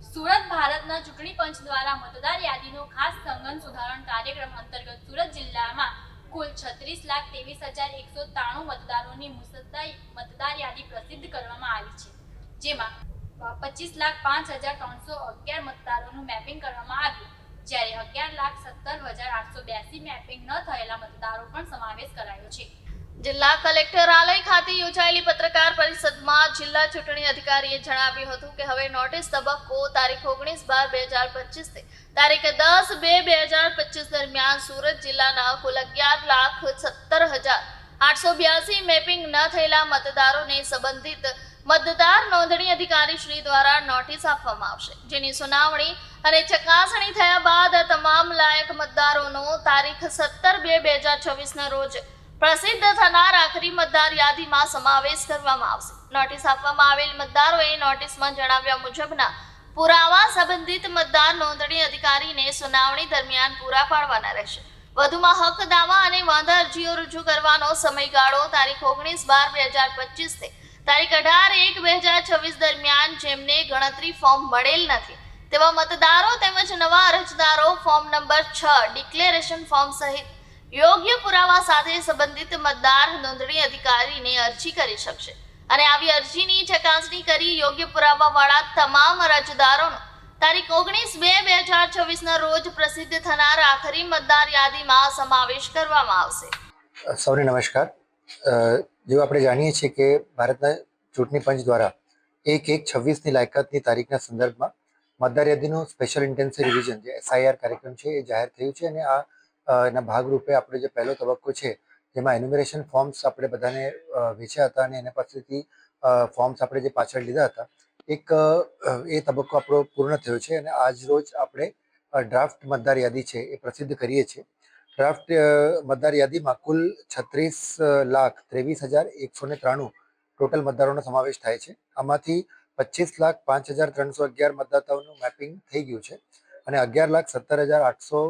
સુરત ભારતના ચૂંટણી પંચ દ્વારા મતદાર યાદીનો ખાસ સંગન સુધારણ કાર્યક્રમ અંતર્ગત સુરત જિલ્લામાં કુલ છત્રીસ લાખ ત્રેવીસ હજાર એકસો ત્રાણું મતદારોની મુસદ્દા મતદાર યાદી પ્રસિદ્ધ કરવામાં આવી છે. જેમાં પચીસ લાખ પાંચ હજાર ત્રણસો અગિયાર મતદારોનું મેપિંગ કરવામાં આવ્યું. જ્યારે અગિયાર લાખ સત્તર હજાર આઠસો બ્યાસી મેપિંગ ન થયેલા મતદારો પણ સમાવેશ કરાયો છે. જિલ્લા કલેક્ટરાલય ખાતે યોજાયેલી પત્રકાર પરિષદમાં જિલ્લા ચૂંટણી અધિકારીએ જણાવ્યું હતું કે હવે નોટિસ તબક્કો તારીખ ઓગણીસ બાર બે હજાર પચીસથી તારીખ દસ બે બે હજાર પચીસ દરમિયાન સુરત જિલ્લાના કુલ અગિયાર લાખ સત્તર હજાર આઠસો બ્યાસી મેપિંગ ન થયેલા મતદારોને સંબંધિત મતદાર નોંધણી અધિકારી શ્રી દ્વારા નોટિસ આપવામાં આવશે, જેની સુનાવણી અને ચકાસણી થયા બાદ તમામ લાયક મતદારોનો તારીખ સત્તર બે બે હજાર છવ્વીસના રોજ પ્રસિદ્ધ થનાર આખરી મતદાર યાદીમાં સમાવેશ કરવામાં આવશે. નોટિસ આપવામાં આવેલ મતદારોએ નોટિસમાં જણાવ્યા મુજબના પુરાવા સંબંધિત મતદાર નોંધણી અધિકારીને સુનાવણી દરમિયાન પૂરા પાડવાના રહેશે. વધુમાં હક દાવા અને વાંધા અરજીઓ રજૂ કરવાનો સમયગાળો તારીખ ઓગણીસ બાર બે હજાર પચીસથી તારીખ અઢાર એક બે હજાર છવ્વીસ દરમિયાન જેમને ગણતરી ફોર્મ મળેલ નથી. તેવા મતદારો તેમજ નવા અરજદારો ફોર્મ નંબર છ ડિક્લેરેશન ફોર્મ સહિત યોગ્ય પુરાવા સાથે સંબંધિત મતદાર નોંધણી અધિકારીને અરજી કરી શકશે. અને આવી અરજીની ચકાસણી કરી યોગ્ય પુરાવાવાળા તમામ અરજદારોનો તારીખ ઓગણીસ બે બે હજાર છવ્વીસના રોજ પ્રસિદ્ધ થનાર આખરી મતદાર યાદીમાં સમાવેશ કરવામાં આવશે. સૌને નમસ્કાર. જેવું આપણે જાણીએ છીએ કે ભારતના ચૂંટણી પંચ દ્વારા એક એક છવ્વીસની લાયકાતની તારીખના સંદર્ભમાં મતદાર યાદીનું સ્પેશિયલ ઇન્ટેન્સિવ રિવિઝન જે એસઆઈઆર કાર્યક્રમ છે, એ જાહેર થયું છે અને આ એના ભાગરૂપે આપણે જે પહેલો તબક્કો છે, જેમાં એન્યુમરેશન ફોર્મ્સ આપણે બધાને વેચ્યા હતા અને એના પાસેથી ફોર્મ્સ આપણે જે પાછળ લીધા હતા, એક એ તબક્કો આપણો પૂર્ણ થયો છે અને આજ રોજ આપણે ડ્રાફ્ટ મતદાર યાદી છે એ પ્રસિદ્ધ કરીએ છીએ. ડ્રાફ્ટ મતદાર યાદીમાં કુલ છત્રીસ લાખ ત્રેવીસ હજાર એકસો ને ત્રાણું ટોટલ મતદારોનો સમાવેશ થાય છે. આમાંથી પચીસ લાખ પાંચ હજાર ત્રણસો અગિયાર મતદાતાઓનું મેપિંગ થઈ ગયું છે. અને અગિયાર લાખ સત્તર હજાર આઠસો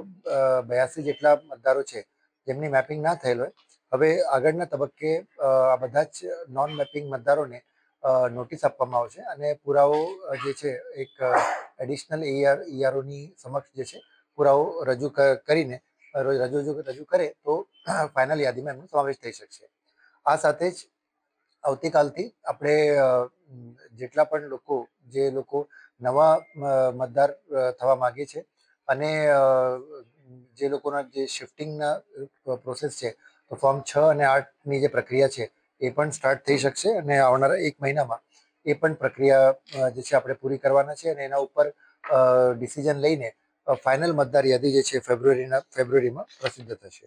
બ્યાસી જેટલા મતદારો છે, જેમની મેપિંગ ના થયેલ હોય. હવે આગળના તબક્કે આ બધા જ નોન મેપિંગ મતદારોને નોટિસ આપવામાં આવશે અને પુરાવો જે છે, એક એડિશનલ એઆર ઈઆરઓની સમક્ષ જે છે, પુરાવો રજૂ કરીને રજૂ રજૂ કરે તો ફાઇનલ યાદીમાં એમનો સમાવેશ થઈ શકશે. આ સાથે જ આવતીકાલથી આપણે જેટલા પણ લોકો, જે લોકો નવા મતદાર થવા માગે છે અને જે લોકોના જે શિફ્ટિંગના પ્રોસેસ છે, તો ફોર્મ છ અને આઠની જે પ્રક્રિયા છે, એ પણ સ્ટાર્ટ થઈ શકશે અને આવનારા એક મહિનામાં એ પણ પ્રક્રિયા જે છે આપણે પૂરી કરવાના છે અને એના ઉપર ડિસિઝન લઈને ફાઇનલ મતદાર યાદી જે છે ફેબ્રુઆરીના, ફેબ્રુઆરીમાં પ્રસિદ્ધ થશે.